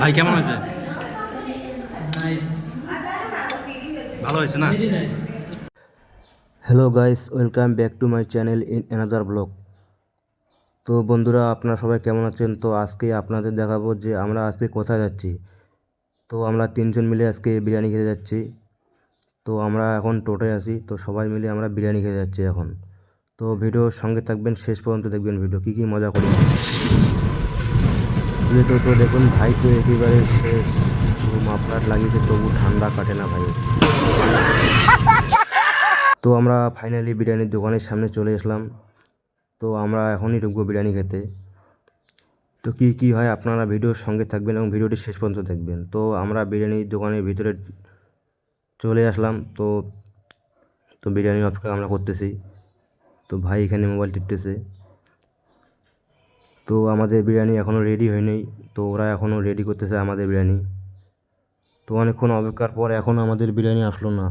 ভাই, কেমন হয়েছে? ভালো হয়েছে না? Hello guys welcome back to my channel in another blog তো বন্ধুরা, আপনারা সবাই কেমন আছেন? তো আজকে আপনাদের দেখাবো যে আমরা আজকে কোথায় যাচ্ছি। তো আমরা তিনজন মিলে আজকে বিরিয়ানি খেতে যাচ্ছি। তো আমরা এখন টোটোয় আছি, তো সবাই মিলে আমরা বিরিয়ানি খেতে যাচ্ছি এখন। তো ভিডিওর সঙ্গে থাকবেন, শেষ পর্যন্ত দেখবেন ভিডিও, কী কী মজা করি। তো তো দেখুন ভাই তো একেবারে শেষ। মাফলার লাগিয়েছে, তবু ঠান্ডা কাটে না ভাই। তো আমরা ফাইনালি বিরিয়ানির দোকানের সামনে চলে আসলাম। তো আমরা এখনই ঢুকবো বিরিয়ানি খেতে। তো কী কী হয় আপনারা ভিডিওর সঙ্গে থাকবেন এবং ভিডিওটি শেষ পর্যন্ত দেখবেন। তো আমরা বিরিয়ানির দোকানের ভিতরে চলে আসলাম। তো তো বিরিয়ানি অপেক্ষা আমরা করতেছি। তো ভাই এখানে মোবাইল টিপতেছে। তো আমাদের বিরিয়ানি এখনও রেডি হয়নি। তো ওরা এখনও রেডি করতেছে আমাদের বিরিয়ানি। তো অনেকক্ষণ অপেক্ষার পর এখনও আমাদের বিরিয়ানি আসলো না।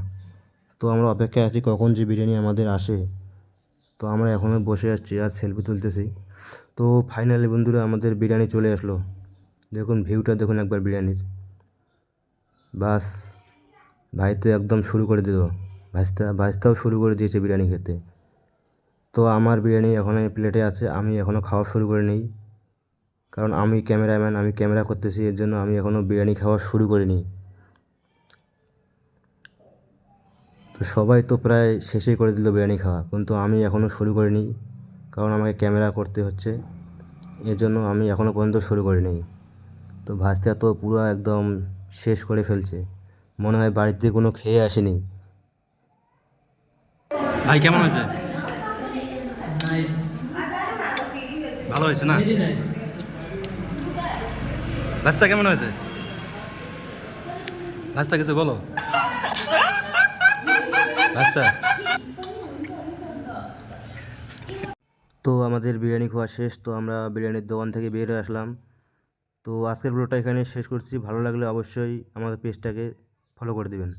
তো আমরা অপেক্ষায় আছি কখন যে বিরিয়ানি আমাদের আসে। তো আমরা এখনও বসে আছি আর সেলফি তুলতেছি। তো ফাইনালি বন্ধুরা আমাদের বিরিয়ানি চলে আসলো। দেখুন ভিউটা দেখুন একবার বিরিয়ানির। বাস, ভাই তো একদম শুরু করে দিল। ভাজতা ভাজতাও শুরু করে দিয়েছে বিরিয়ানি খেতে। তো আমার বিরিয়ানি এখনও প্লেটে আছে, আমি এখনও খাওয়া শুরু করে নিই। কারণ আমি ক্যামেরাম্যান, আমি ক্যামেরা করতেছি, এর জন্য আমি এখনও বিরিয়ানি খাওয়া শুরু করিনি। তো সবাই তো প্রায় শেষই করে দিল বিরিয়ানি খাওয়া, কিন্তু আমি এখনও শুরু করিনি, কারণ আমাকে ক্যামেরা করতে হচ্ছে। এর জন্য আমি এখনও পর্যন্ত শুরু করিনি তো ভাজটা তো পুরো একদম শেষ করে ফেলছে। মনে হয় বাড়িতে কোনো খেয়ে আসেনি। ভাই, কেমন হয়েছে ভালো হয়েছে না? রাস্তা কেমন হয়েছে? রাস্তা কিছু বলো। রাস্তা তো আমাদের বিরিয়ানি খাওয়া শেষ তো আমরা বিরিয়ানির দোকান থেকে বের হয়ে আসলাম। তো আজকের ভিডিওটা এখানে শেষ করছি। ভালো লাগলে অবশ্যই আমাদের পেজটাকে ফলো করে দেবেন।